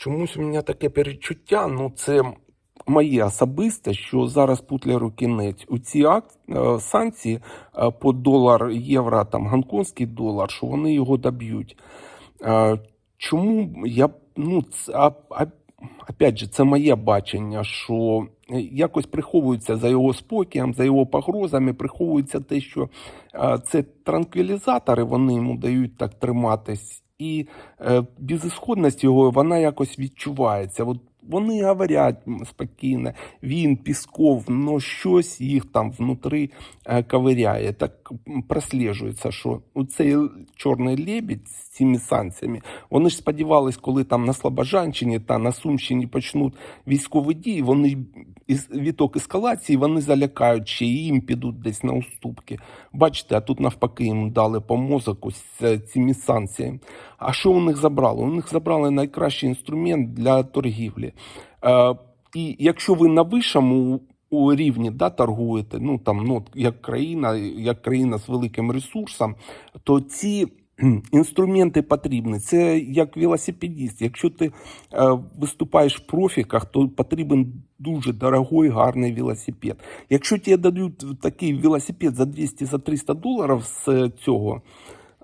Чомусь у мене таке перечуття, ну це моє особисте, що зараз Путлеру кінець. У ці е, санкції е, по долар, євро, там гонконгський долар, що вони його доб'ють. Е, Чому я ну це, а, а, опять же, це моє бачення, що якось приховується за його спокієм, за його погрозами, приховується те, що це транквілізатори, вони йому дають так триматись, і е, безісходність його вона якось відчувається. От вони говорять спокійно, він, Пісков, но щось їх там внутрі е, ковиряє. Так прослежується, що у цей чорний лебідь з цими санкціями, вони ж сподівались, коли там на Слобожанщині та на Сумщині почнуть військові дії, вони із віток ескалації вони залякають ще і їм підуть десь на уступки. Бачите, а тут навпаки їм дали по мозоку з е, цими санкціями. А що у них забрали? У них забрали найкращий інструмент для торгівлі. Е, і якщо ви на вищому у рівні да, торгуєте, ну там ну, як країна, як країна з великим ресурсом, то ці інструменти потрібні. Це як велосипедист. Якщо ти е, виступаєш в профіках, то потрібен дуже дорогий, гарний велосипед. Якщо тебе дадуть такий велосипед за 200 за 300 доларів з цього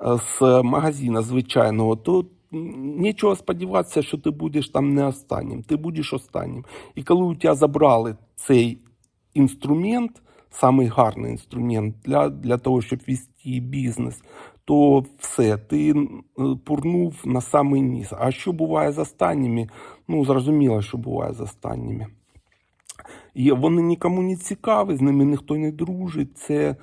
з магазина звичайного, то нічого сподіватися, що ти будеш там не останнім. Ти будеш останнім. І коли у тебе забрали цей інструмент, самий гарний інструмент для, для того, щоб вести бізнес, то все, ти пурнув на самий низ. А що буває з останніми? Ну, зрозуміло, що буває з останніми. І вони нікому не цікаві, з ними ніхто не дружить. Це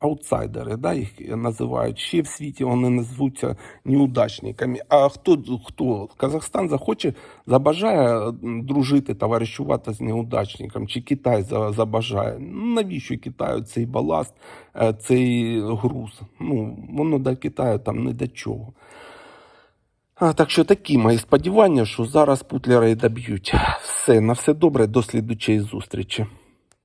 аутсайдери, да, їх називають. Ще в світі вони назвуться неудачниками. А хто, хто? Казахстан захоче, забажає дружити, товаришувати з неудачником, чи Китай забажає. Навіщо Китаю цей баласт, е, цей груз? Ну, воно до Китаю там не до чого. А, так що такі мої сподівання, що зараз Путлера і доб'ють. Все, на все добре, до слідучої зустрічі.